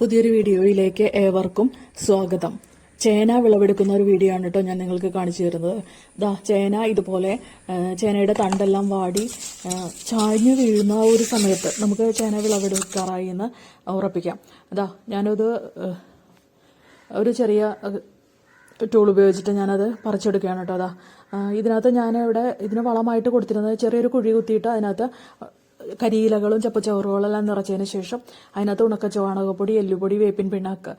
പുതിയൊരു വീഡിയോയിലേക്ക് ഏവർക്കും സ്വാഗതം. ചേന വിളവെടുക്കുന്ന ഒരു വീഡിയോ ആണ് കേട്ടോ ഞാൻ നിങ്ങൾക്ക് കാണിച്ചു തരുന്നത്. ദാ ചേന ഇതുപോലെ ചേനയുടെ തണ്ടെല്ലാം വാടി ചാഞ്ഞു വീഴുന്ന ഒരു സമയത്ത് നമുക്ക് ചേന വിളവെടുക്കാറായി എന്ന് ഉറപ്പിക്കാം. അതാ ഞാനത് ഒരു ചെറിയ ടൂൾ ഉപയോഗിച്ചിട്ട് ഞാനത് പറിച്ചെടുക്കുകയാണ് കേട്ടോ. അതാ ഇതിനകത്ത് ഞാൻ ഇതിന് വളമായിട്ട് കൊടുത്തിരുന്നത് ചെറിയൊരു കുഴി കുത്തിയിട്ട് അതിനകത്ത് കരിയിലകളും ചപ്പച്ചവറുകളും എല്ലാം നിറച്ചതിന് ശേഷം അതിനകത്ത് ഉണക്ക ചുവാണകപ്പൊടി എല്ലുപൊടി വേപ്പിൻ പിണ്ണാക്ക്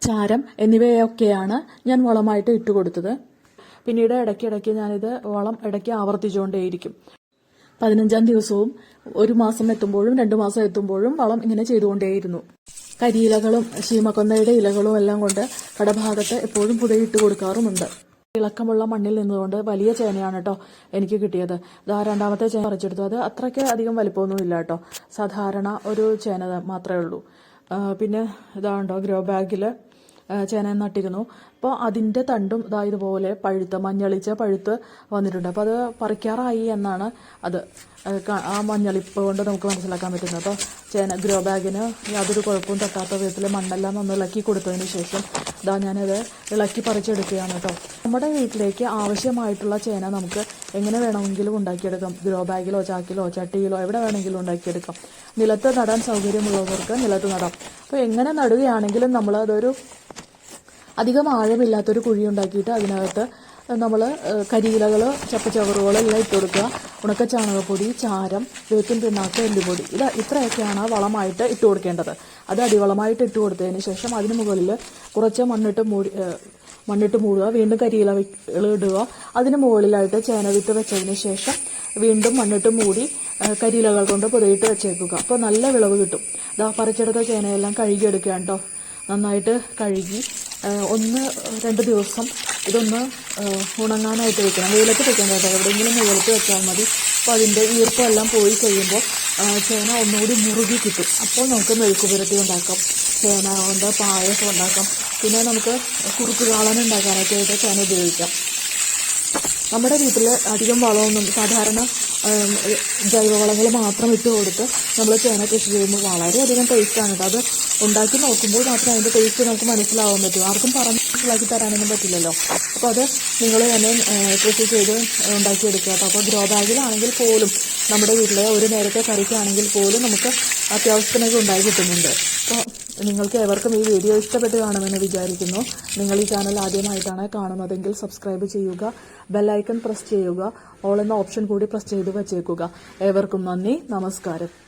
ചാരം എന്നിവയൊക്കെയാണ് ഞാൻ വളമായിട്ട് ഇട്ട് കൊടുത്തത്. പിന്നീട് ഇടയ്ക്കിടയ്ക്ക് ഞാനിത് വളം ഇടയ്ക്ക് ആവർത്തിച്ചുകൊണ്ടേയിരിക്കും. പതിനഞ്ചാം ദിവസവും ഒരു മാസം എത്തുമ്പോഴും രണ്ടു മാസം എത്തുമ്പോഴും വളം ഇങ്ങനെ ചെയ്തുകൊണ്ടേയിരുന്നു. കരിയിലകളും ശീമക്കൊന്നയുടെ ഇലകളും എല്ലാം കൊണ്ട് കടഭാഗത്ത് എപ്പോഴും പുതയിട്ട് കൊടുക്കാറുമുണ്ട്. ഇളക്കമുള്ള മണ്ണിൽ നിന്നുകൊണ്ട് വലിയ ചേനയാണ് കേട്ടോ എനിക്ക് കിട്ടിയത്. ഇതാ രണ്ടാമത്തെ ചേന പറിച്ചെടുത്തു. അത് അത്രയ്ക്ക് അധികം വലിപ്പമൊന്നും ഇല്ല കേട്ടോ സാധാരണ ഒരു ചേന മാത്രമേ ഉള്ളൂ. പിന്നെ ഇതാണ്ടോ ഗ്രോ ബാഗിൽ ചേന നട്ടിരുന്നു. അപ്പോൾ അതിന്റെ തണ്ടും ഇതാ ഇതുപോലെ പഴുത്ത് മഞ്ഞളിച്ച പഴുത്ത് വന്നിട്ടുണ്ട്. അപ്പോൾ അത് പറിക്കാറായി എന്നാണ് അത് ആ, മഞ്ഞളിപ്പ് കൊണ്ട് നമുക്ക് മനസ്സിലാക്കാൻ പറ്റുന്നത്. അപ്പോൾ ചേന ഗ്രോ ബാഗിന് യാതൊരു കുഴപ്പവും തട്ടാത്ത വിധത്തിൽ മണ്ണെല്ലാം ഒന്ന് ഇളക്കി കൊടുത്തതിന് ശേഷം ഇതാ ഞാനത് ഇളക്കി പറിച്ചെടുക്കുകയാണ് കേട്ടോ. നമ്മുടെ വീട്ടിലേക്ക് ആവശ്യമായിട്ടുള്ള ചേന നമുക്ക് എങ്ങനെ വേണമെങ്കിലും ഉണ്ടാക്കിയെടുക്കാം. ഗ്രോ ബാഗിലോ ചാക്കിലോ ചട്ടിയിലോ എവിടെ വേണമെങ്കിലും ഉണ്ടാക്കിയെടുക്കാം. നിലത്ത് നടാൻ സൗകര്യമുള്ളവർക്ക് നിലത്ത് നടാം. അപ്പോൾ എങ്ങനെ നടുകയാണെങ്കിലും നമ്മൾ അതൊരു അധികം ആഴമില്ലാത്തൊരു കുഴി ഉണ്ടാക്കിയിട്ട് അതിനകത്ത് നമ്മൾ കരിയിലകൾ ചപ്പച്ചവറുകൾ എല്ലാം ഇട്ട് കൊടുക്കുക. ഉണക്ക ചാണകപ്പൊടി ചാരം വേപ്പിൻ പിണ്ണാക്ക് എല്ലുപൊടി. ഇത് ഇത്രയൊക്കെയാണ് വളമായിട്ട് ഇട്ട് കൊടുക്കേണ്ടത്. അത് അടിവളമായിട്ട് ഇട്ട് കൊടുത്തതിന് ശേഷം അതിന് മുകളിൽ കുറച്ച് മണ്ണിട്ട് മൂടി മണ്ണിട്ട് മൂടുക. വീണ്ടും കരിയില ഇടുക. അതിന് മുകളിലായിട്ട് ചേനവിത്ത് വെച്ചതിന് ശേഷം വീണ്ടും മണ്ണിട്ട് മൂടി കരിയിലകൾ കൊണ്ട് പുതയിട്ട് വെച്ചേക്കുക. അപ്പോൾ നല്ല വിളവ് കിട്ടും. ഇതാ പറിച്ചെടുത്ത ചേനയെല്ലാം കഴുകിയെടുക്കുക കേട്ടോ നന്നായിട്ട് കഴുകി ഒന്ന് രണ്ട് ദിവസം ഇതൊന്ന് ഉണങ്ങാനായിട്ട് വെക്കണം. വെയിലത്ത് വെക്കാൻ കേട്ടോ. എവിടെയെങ്കിലും വെയിലത്ത് വെച്ചാൽ മതി. അപ്പോൾ അതിന്റെ ഈർപ്പമെല്ലാം പോയി കഴിയുമ്പോൾ ചേന ഒന്നുകൂടി മുറുകി കിട്ടും. അപ്പോൾ നമുക്ക് മെഴുക്ക് പുരട്ടി ഉണ്ടാക്കാം. ചേന കൊണ്ട് പായസം ഉണ്ടാക്കാം. പിന്നെ നമുക്ക് കുറുക്ക് കാളൻ ഉണ്ടാക്കാനൊക്കെ ആയിട്ട് ചേന ഉപയോഗിക്കാം. നമ്മുടെ വീട്ടിൽ അധികം വളമൊന്നും സാധാരണ ജൈവവളങ്ങൾ മാത്രം ഇട്ട് കൊടുത്ത് നമ്മൾ ചേന കൃഷി ചെയ്യുമ്പോൾ വളരെയധികം ടേസ്റ്റാണ് കേട്ടോ അത് ഉണ്ടാക്കി നോക്കുമ്പോൾ മാത്രമേ അതിന്റെ ടേസ്റ്റ് നമുക്ക് മനസ്സിലാവാൻ പറ്റൂ. ആർക്കും പറഞ്ഞ് മനസ്സിലാക്കി തരാനൊന്നും പറ്റില്ലല്ലോ. അപ്പോൾ അത് നിങ്ങൾ തന്നെ കൃഷി ചെയ്ത് ഉണ്ടാക്കിയെടുക്കുക കേട്ടോ അപ്പോൾ ഗ്രോ ബാഗിലാണെങ്കിൽ പോലും നമ്മുടെ വീട്ടിലെ ഒരു നേരത്തെ കറിക്കാണെങ്കിൽ പോലും നമുക്ക് അത്യാവശ്യത്തിനൊക്കെ ഉണ്ടായി കിട്ടുന്നുണ്ട്. അപ്പോൾ നിങ്ങൾക്ക് ഏവർക്കും ഈ വീഡിയോ ഇഷ്ടപ്പെട്ട് കാണുമെന്ന് വിചാരിക്കുന്നു. നിങ്ങൾ ഈ ചാനൽ ആദ്യമായിട്ടാണ് കാണുന്നതെങ്കിൽ സബ്സ്ക്രൈബ് ചെയ്യുക ബെല്ലൈക്കൺ പ്രസ് ചെയ്യുക ഓൾ എന്ന ഓപ്ഷൻ കൂടി പ്രസ് ചെയ്ത് വച്ചേക്കുക. ഏവർക്കും നന്ദി നമസ്കാരം.